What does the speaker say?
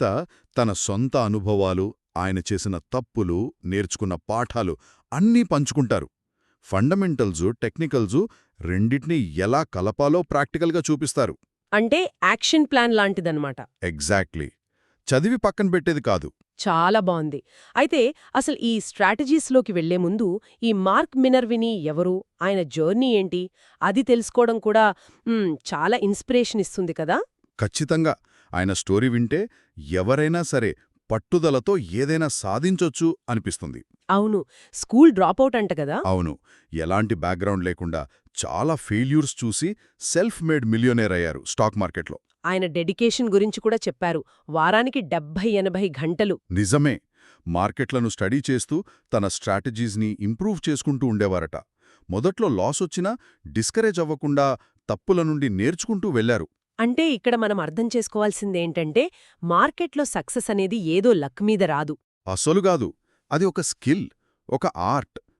త తన సొంత అనుభవాలు ఆయన చేసిన తప్పులు నేర్చుకున్న పాఠాలు అన్నీ పంచుకుంటారు. ఫండమెంటల్జు టెక్నికల్జు రెండిటినీ ఎలా కలపాలో ప్రాక్టికల్గా చూపిస్తారు. అంటే యాక్షన్ ప్లాన్ లాంటిదన్నమాట. ఎగ్జాక్ట్లీ. చదివి పక్కన పెట్టేది కాదు. చాలా బావుంది. అయితే అసలు ఈ స్ట్రాటజీస్లోకి వెళ్ళే ముందు ఈ మార్క్ మినర్విని ఎవరు ఆయన జర్నీ ఏంటి అది తెలుసుకోవడం కూడా చాలా ఇన్స్పిరేషన్ ఇస్తుంది కదా? ఖచ్చితంగా. ఆయన స్టోరీ వింటే ఎవరైనా సరే పట్టుదలతో ఏదైనా సాధించొచ్చు అనిపిస్తుంది. అవును. స్కూల్ డ్రాపౌట్ అంట కదా? అవును. ఎలాంటి బ్యాక్గ్రౌండ్ లేకుండా చాలా ఫెయిల్యూర్స్ చూసి సెల్ఫ్ మేడ్ మిలియోనేర్ అయ్యారు స్టాక్ మార్కెట్లో. ఆయన డెడికేషన్ గురించి కూడా చెప్పారు. వారానికి డెబ్బై ఎనభై గంటలు. నిజమే. మార్కెట్లను స్టడీ చేస్తూ తన స్ట్రాటజీస్ని ఇంప్రూవ్ చేసుకుంటూ ఉండేవారట. మొదట్లో లాస్ వచ్చినా డిస్కరేజ్ అవ్వకుండా తప్పుల నుండి నేర్చుకుంటూ వెళ్ళారు అంటే ఇక్కడ మనం అర్థం చేసుకోవాల్సిందేంటంటే మార్కెట్లో సక్సెస్ అనేది ఏదో లక్ మీద రాదు. అసలు కాదు. అది ఒక స్కిల్ ఒక ఆర్ట్.